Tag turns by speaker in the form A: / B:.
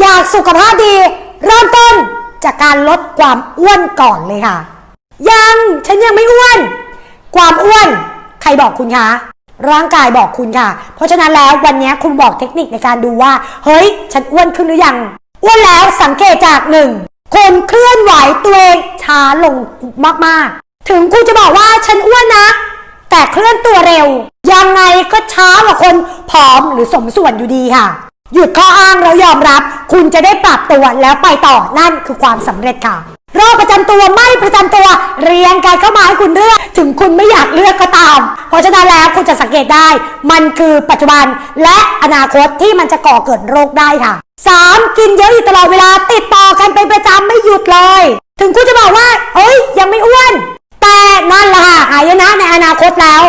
A: อยากสุขภาพดี เริ่มต้นจากการลดความอ้วนก่อนเลยค่ะ ยังฉันยังไม่อ้วน ความอ้วนใครบอกคุณคะร่างกายบอกคุณค่ะ เพราะฉะนั้นแล้ววันนี้คุณบอกเทคนิคในการดูว่า เฮ้ย ฉันอ้วนขึ้นหรือยัง อ้วนแล้วสังเกตจากหนึ่งคุณเคลื่อนไหวตัวเองช้าลงมากๆ ถึงคุณจะบอกว่าฉันอ้วนนะ แต่เคลื่อนตัวเร็ว ยังไงก็ช้ากว่าคนผอมหรือสมส่วนอยู่ดีค่ะ หยุดข้ออ้างแล้วยอมรับ คุณจะได้ปรับตัวแล้วไปต่อนั่นคือความสำเร็จค่ะโรคประจำตัวไม่ประจำตัวเรียงกันเข้ามาให้คุณเลือก ถึงคุณไม่อยากเลือกก็ตาม เพราะฉะนั้นแล้วคุณจะสังเกตได้ มันคือปัจจุบันและอนาคตที่มันจะก่อเกิดโรคได้ค่ะ 3. กินเยอะอยู่ตลอดเวลาติดต่อกันเป็นประจำไม่หยุดเลย ถึงคุณจะบอกว่าเอ้ยยังไม่อ้วน แต่นั่นแหละค่ะหายนะในอนาคตแล้ว